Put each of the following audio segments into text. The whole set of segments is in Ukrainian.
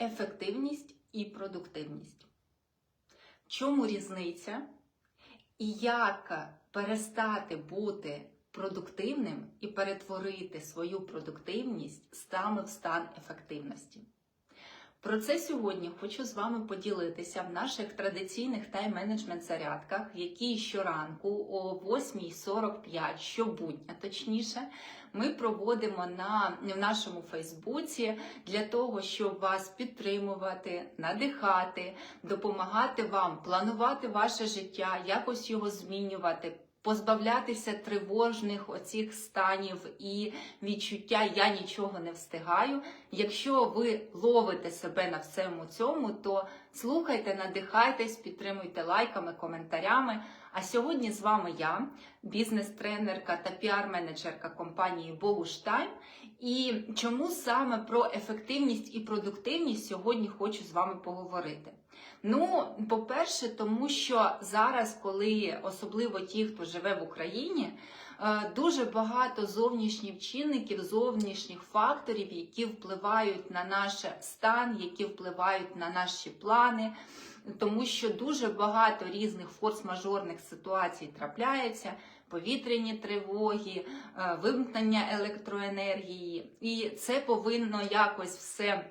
ефективність і продуктивність. В чому різниця? І як перестати бути продуктивним і перетворити свою продуктивність саме в стан ефективності? Про це сьогодні хочу з вами поділитися в наших традиційних тайм-менеджмент зарядках, які щоранку о 8.45, щобудня точніше, ми проводимо на в нашому Фейсбуці для того, щоб вас підтримувати, надихати, допомагати вам планувати ваше життя, якось його змінювати. Позбавлятися тривожних оцих станів і відчуття я нічого не встигаю. Якщо ви ловите себе на всьому цьому, то слухайте, надихайтесь, підтримуйте лайками, коментарями. А сьогодні з вами я, бізнес-тренерка та піар-менеджерка компанії Богуштайм. І чому саме про ефективність і продуктивність сьогодні хочу з вами поговорити. Ну, по-перше, тому що зараз, коли особливо ті, хто живе в Україні, е, дуже багато зовнішніх чинників, зовнішніх факторів, які впливають на наш стан, які впливають на наші плани, тому що дуже багато різних форс-мажорних ситуацій трапляється. Повітряні тривоги, е, вимкнення електроенергії, і це повинно якось все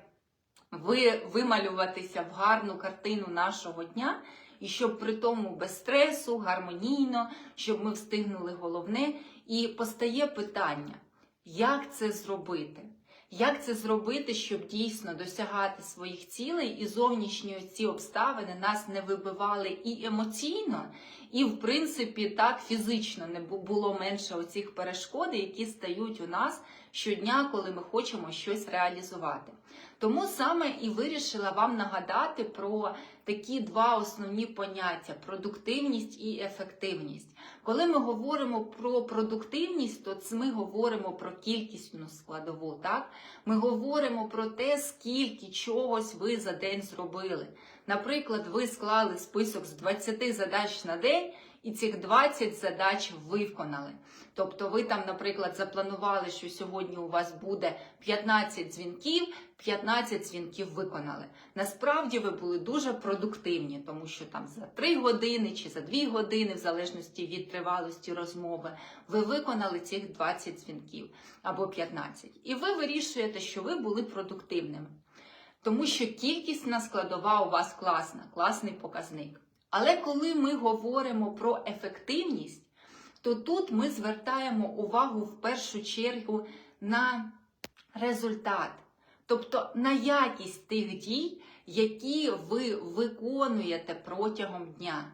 ви, вималюватися в гарну картину нашого дня, і щоб при тому без стресу, гармонійно, щоб ми встигнули головне. І постає питання, як це зробити? Як це зробити, щоб дійсно досягати своїх цілей і зовнішні ці обставини нас не вибивали і емоційно, і, в принципі, так фізично не було менше оцих перешкод, які стають у нас щодня, коли ми хочемо щось реалізувати. Тому саме і вирішила вам нагадати про такі два основні поняття продуктивність і ефективність. Коли ми говоримо про продуктивність, то ми говоримо про кількісну складову. Так? Ми говоримо про те, скільки чогось ви за день зробили. Наприклад, ви склали список з 20 задач на день. І цих 20 задач виконали. Тобто, ви там, наприклад, запланували, що сьогодні у вас буде 15 дзвінків, 15 дзвінків виконали. Насправді ви були дуже продуктивні, тому що там за 3 години чи за 2 години, в залежності від тривалості розмови, ви виконали цих 20 дзвінків або 15. І ви вирішуєте, що ви були продуктивними. Тому що кількісна складова у вас класна, класний показник. Але коли ми говоримо про ефективність, то тут ми звертаємо увагу в першу чергу на результат, тобто на якість тих дій, які ви виконуєте протягом дня.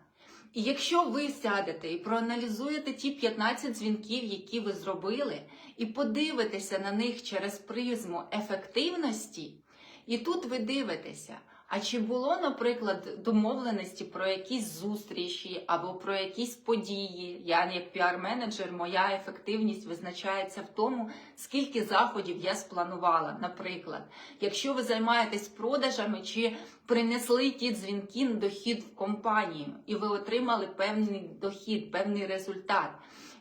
І якщо ви сядете і проаналізуєте ті 15 дзвінків, які ви зробили, і подивитеся на них через призму ефективності, і тут ви дивитеся. А чи було, наприклад, домовленості про якісь зустрічі або про якісь події? Я, як піар-менеджер, моя ефективність визначається в тому, скільки заходів я спланувала. Наприклад, якщо ви займаєтесь продажами, чи принесли ті дзвінки дохід в компанію, і ви отримали певний дохід, певний результат.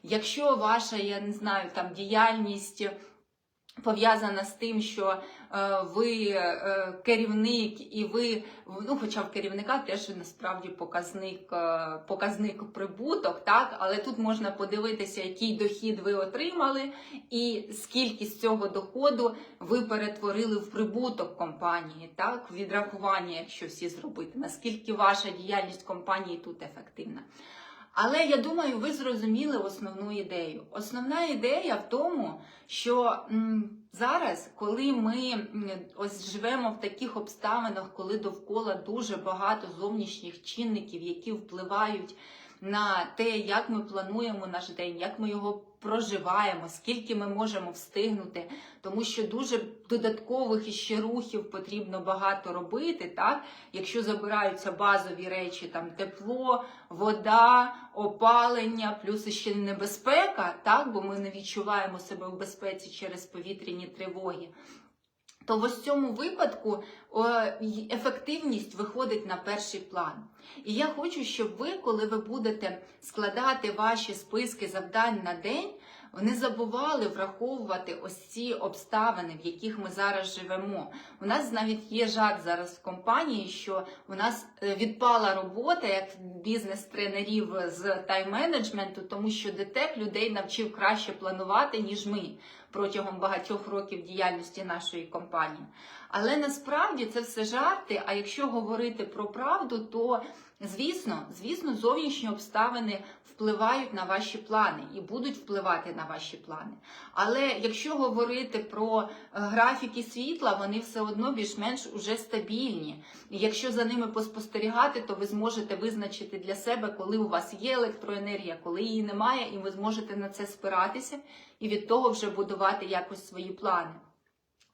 Якщо ваша, я не знаю, там діяльність. Пов'язана з тим, що е, ви е, керівник, і ви, ну, хоча в керівника теж насправді показник е, показник прибуток, так, але тут можна подивитися, який дохід ви отримали, і скільки з цього доходу ви перетворили в прибуток компанії, так, відрахування, якщо всі зробити, наскільки ваша діяльність компанії тут ефективна. Але я думаю, ви зрозуміли основну ідею. Основна ідея в тому, що зараз, коли ми ось живемо в таких обставинах, коли довкола дуже багато зовнішніх чинників, які впливають на те, як ми плануємо наш день, як ми його проживаємо, скільки ми можемо встигнути, тому що дуже додаткових іще рухів потрібно багато робити, так? Якщо забираються базові речі, там тепло, вода, опалення, плюс ще небезпека, так? бо ми не відчуваємо себе в безпеці через повітряні тривоги. То в ось цьому випадку ефективність виходить на перший план. І я хочу, щоб ви, коли ви будете складати ваші списки завдань на день, вони забували враховувати ось ці обставини, в яких ми зараз живемо. У нас навіть є жарт зараз в компанії, що у нас е, відпала робота як бізнес-тренерів з тайм-менеджменту, тому що ДТЕК людей навчив краще планувати, ніж ми протягом багатьох років діяльності нашої компанії. Але насправді це все жарти. А якщо говорити про правду, то звісно, звісно, зовнішні обставини впливають на ваші плани і будуть впливати на ваші плани. Але якщо говорити про е, графіки світла, вони все одно більш-менш уже стабільні. І якщо за ними поспостерігати, то ви зможете визначити для себе, коли у вас є електроенергія, коли її немає, і ви зможете на це спиратися і від того вже будувати якось свої плани.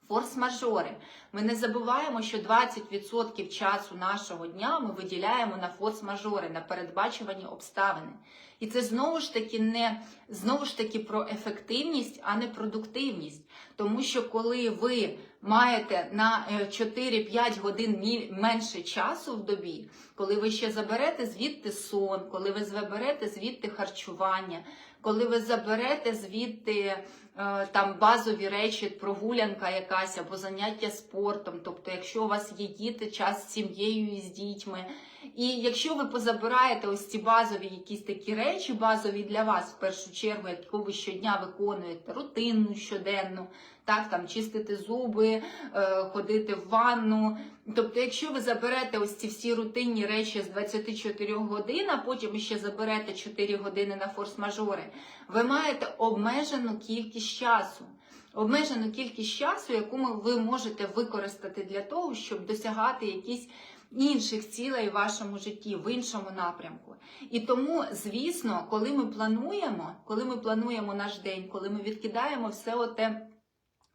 Форс-мажори. Ми не забуваємо, що 20% часу нашого дня ми виділяємо на форс-мажори, на передбачувані обставини. І це знову ж таки не знову ж таки про ефективність, а не продуктивність. Тому що коли ви маєте на е, 4-5 годин менше часу в добі, коли ви ще заберете звідти сон, коли ви заберете звідти харчування, коли ви заберете звідти е, там базові речі, прогулянка якась або заняття спортом, тобто, якщо у вас є діти, час з сім'єю і з дітьми. І якщо ви позабираєте ось ці базові якісь такі речі, базові для вас в першу чергу, яку ви щодня виконуєте, рутинну, щоденну, так, там чистити зуби, е, ходити в ванну. Тобто, якщо ви заберете ось ці всі рутинні речі з 24 годин, а потім ще заберете 4 години на форс-мажори, ви маєте обмежену кількість часу. Обмежену кількість часу, яку ви можете використати для того, щоб досягати якісь інших цілей в вашому житті, в іншому напрямку. І тому, звісно, коли ми плануємо, коли ми плануємо наш день, коли ми відкидаємо все оте.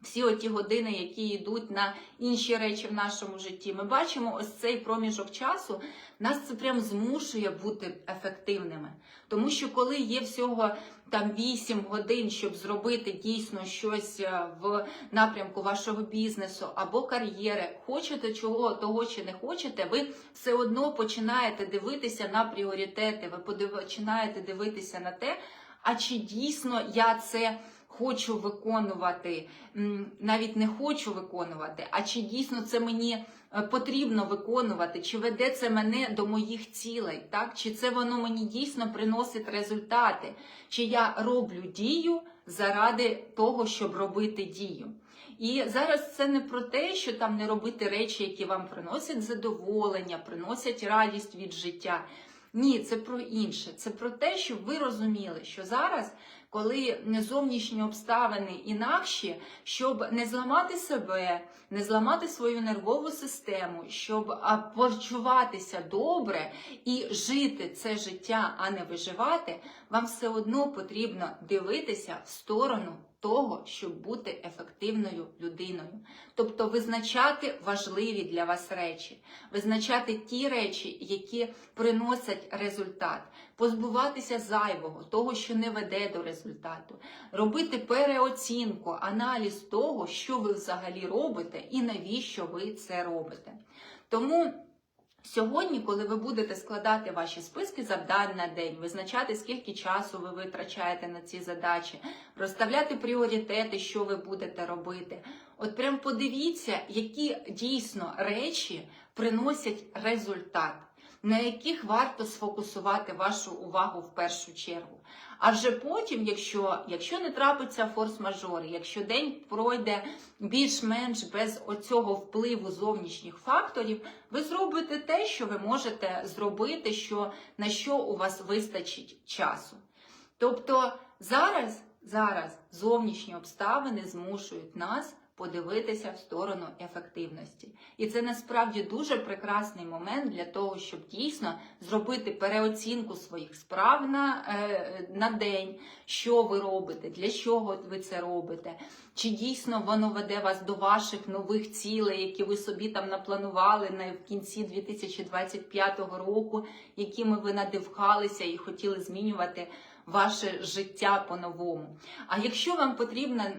Всі оті години, які йдуть на інші речі в нашому житті, ми бачимо ось цей проміжок часу, нас це прям змушує бути ефективними. Тому що коли є всього там 8 годин, щоб зробити дійсно щось е, в напрямку вашого бізнесу або кар'єри, хочете чого, того чи не хочете, ви все одно починаєте дивитися на пріоритети, ви починаєте дивитися на те, а чи дійсно я це хочу виконувати, навіть не хочу виконувати, а чи дійсно це мені е, потрібно виконувати, чи веде це мене до моїх цілей, так? чи це воно мені дійсно приносить результати, чи я роблю дію заради того, щоб робити дію. І зараз це не про те, що там не робити речі, які вам приносять задоволення, приносять радість від життя. Ні, це про інше. Це про те, щоб ви розуміли, що зараз, коли зовнішні обставини інакші, щоб не зламати себе, не зламати свою нервову систему, щоб почуватися добре і жити це життя, а не виживати, вам все одно потрібно дивитися в сторону того, щоб бути ефективною людиною. Тобто визначати важливі для вас речі, визначати ті речі, які приносять результат, позбуватися зайвого, того, що не веде до результату, робити переоцінку, аналіз того, що ви взагалі робите і навіщо ви це робите. Тому. Сьогодні, коли ви будете складати ваші списки завдань на день, визначати, скільки часу ви витрачаєте на ці задачі, розставляти пріоритети, що ви будете робити. От прям подивіться, які дійсно речі приносять результат, на яких варто сфокусувати вашу увагу в першу чергу. А вже потім, якщо, якщо не трапиться форс-мажори, якщо день пройде більш-менш без оцього впливу зовнішніх факторів, ви зробите те, що ви можете зробити, що, на що у вас вистачить часу. Тобто зараз, зараз зовнішні обставини змушують нас подивитися в сторону ефективності. І це насправді дуже прекрасний момент для того, щоб дійсно зробити переоцінку своїх справ на, е, на день, що ви робите, для чого ви це робите, чи дійсно воно веде вас до ваших нових цілей, які ви собі там напланували на в кінці 2025 року, якими ви надивхалися і хотіли змінювати ваше життя по-новому. А якщо вам потрібна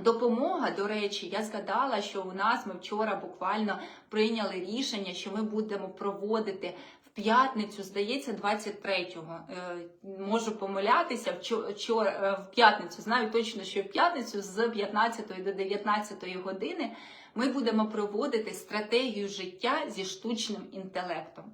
Допомога, до речі, я згадала, що у нас ми вчора буквально прийняли рішення, що ми будемо проводити в п'ятницю, здається, 23-го. Е, Можу помилятися, вчо- вчора, е, в п'ятницю, знаю точно, що в п'ятницю з 15 до 19 години ми будемо проводити стратегію життя зі штучним інтелектом.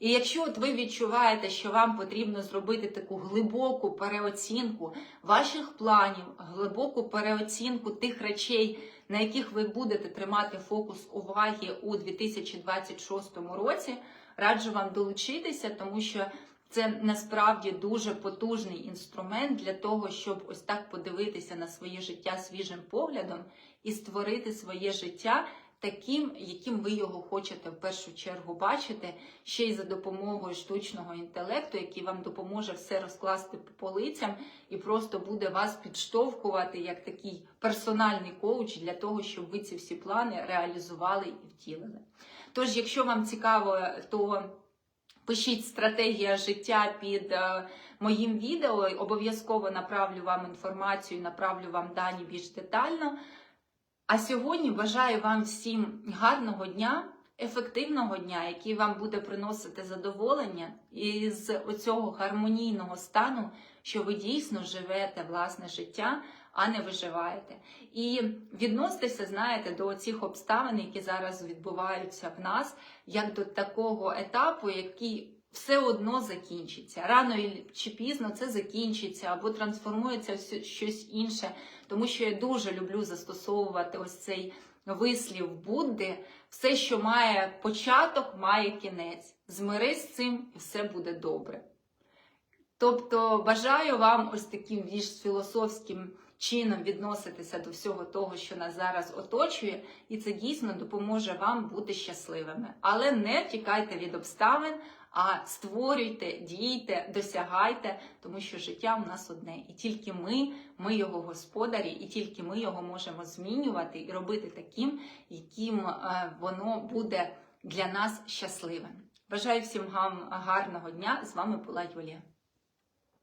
І якщо от ви відчуваєте, що вам потрібно зробити таку глибоку переоцінку ваших планів, глибоку переоцінку тих речей, на яких ви будете тримати фокус уваги у 2026 році, раджу вам долучитися, тому що це насправді дуже потужний інструмент для того, щоб ось так подивитися на своє життя свіжим поглядом і створити своє життя таким, яким ви його хочете в першу чергу бачити, ще й за допомогою штучного інтелекту, який вам допоможе все розкласти по полицям і просто буде вас підштовхувати як такий персональний коуч для того, щоб ви ці всі плани реалізували і втілили. Тож, якщо вам цікаво, то пишіть стратегія життя під е, моїм відео. Обов'язково направлю вам інформацію, направлю вам дані більш детально. А сьогодні бажаю вам всім гарного дня, ефективного дня, який вам буде приносити задоволення і з оцього гармонійного стану, що ви дійсно живете власне життя, а не виживаєте. І відноситеся, знаєте, до цих обставин, які зараз відбуваються в нас, як до такого етапу, який все одно закінчиться. Рано чи пізно це закінчиться або трансформується в щось інше. Тому що я дуже люблю застосовувати ось цей вислів Будди. Все, що має початок, має кінець. Змирись з цим, і все буде добре. Тобто бажаю вам ось таким більш філософським чином відноситися до всього того, що нас зараз оточує, і це дійсно допоможе вам бути щасливими. Але не тікайте від обставин, а створюйте, дійте, досягайте, тому що життя у нас одне. І тільки ми, ми його господарі, і тільки ми його можемо змінювати і робити таким, яким е, воно буде для нас щасливим. Бажаю всім вам гарного дня. З вами була Юлія.